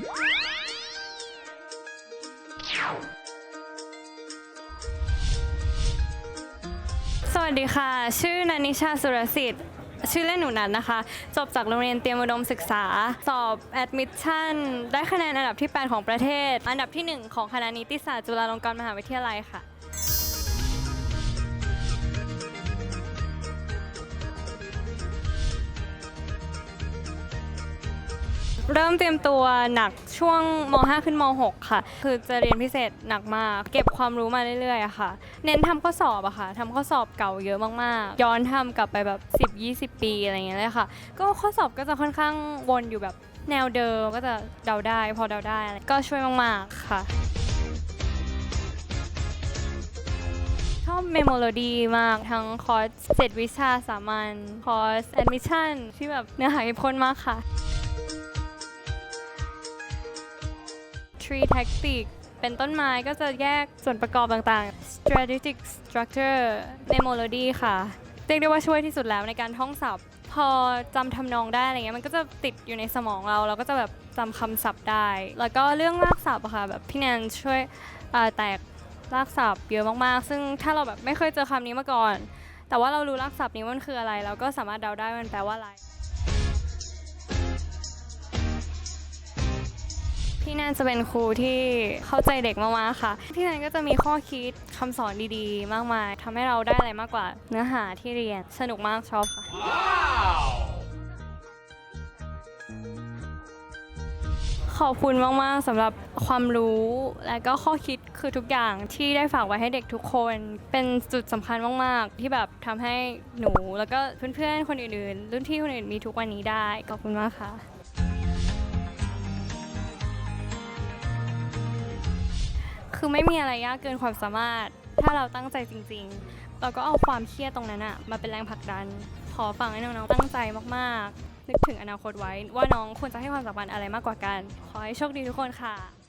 สวัสดีค่ะ ชื่อนันนิชาสุรสิทธิ์ ชื่อเล่นหนูนัดนะคะ จบจากโรงเรียนเตรียมอุดมศึกษา สอบแอดมิชชั่น ได้คะแนนอันดับที่ 8 ของประเทศ อันดับที่ 1 ของคณะนิติศาสตร์จุฬาลงกรณ์มหาวิทยาลัยค่ะ เริ่มเตรียมตัวหนักช่วงม 5 ขึ้นม 6 ค่ะ คือจะเรียนพิเศษหนักมาก เก็บความรู้มาเรื่อยๆอะค่ะ เน้นทำข้อสอบอะค่ะทำข้อสอบเก่าเยอะมากๆ ย้อนทำกลับไปแบบ 10-20 ปีอะไรอย่างเงี้ยเลยค่ะ ก็ข้อสอบก็จะค่อนข้างวนอยู่แบบแนวเดิมก็จะเดาได้ พอเดาได้ก็ช่วยมากๆค่ะชอบเมโมโลดีมากทั้งคอร์สเจ็ดวิชาสามัญคอร์สแอดมิชชั่นที่แบบเนื้อหาเข้มข้นมากค่ะ tree tactic เป็นต้นไม้ก็จะแยกส่วนประกอบต่างๆ strategic structure memology ค่ะ เรียกได้ว่าช่วยที่สุดแล้วในการท่องศัพท์ พอจำทำนองได้อะไรเงี้ยมันก็จะติดอยู่ในสมองเรา เราก็จะแบบจำคำศัพท์ได้ แล้วก็เรื่องรากศัพท์อะค่ะแบบพี่แนนช่วยแตกรากศัพท์เยอะมากๆ ซึ่งถ้าเราแบบไม่เคยเจอคำนี้มาก่อน แต่ว่าเรารู้รากศัพท์นี้มันคืออะไร เราก็สามารถเดาได้ว่ามันแปลว่าอะไร พี่แนนจะเป็นครูที่เข้าใจเด็กมากๆค่ะพี่แนนก็จะมีข้อคิดคำสอนดีๆ มากมายทำให้เราได้อะไรมากกว่าเนื้อหาที่เรียนสนุกมากชอบค่ะ ขอบคุณมากๆสำหรับความรู้และก็ข้อคิดคือทุกอย่างที่ได้ฝากไว้ให้เด็กทุกคน เป็นจุดสำคัญมากๆ ที่แบบทำให้หนู แล้วก็เพื่อนๆคนอื่นๆ รุ่นพี่คนอื่นมีทุกวันนี้ได้ขอบคุณมากค่ะ คือไม่มีอะไรยากเกินความสามารถ ถ้าเราตั้งใจจริง ๆ เราก็เอาความเครียดตรงนั้นอะมาเป็นแรงผลักดัน ขอฝากให้น้องๆตั้งใจมากๆ นึกถึงอนาคตไว้ ว่าน้องควรจะให้ความสำคัญอะไรมากกว่ากัน ขอให้โชคดีทุกคนค่ะ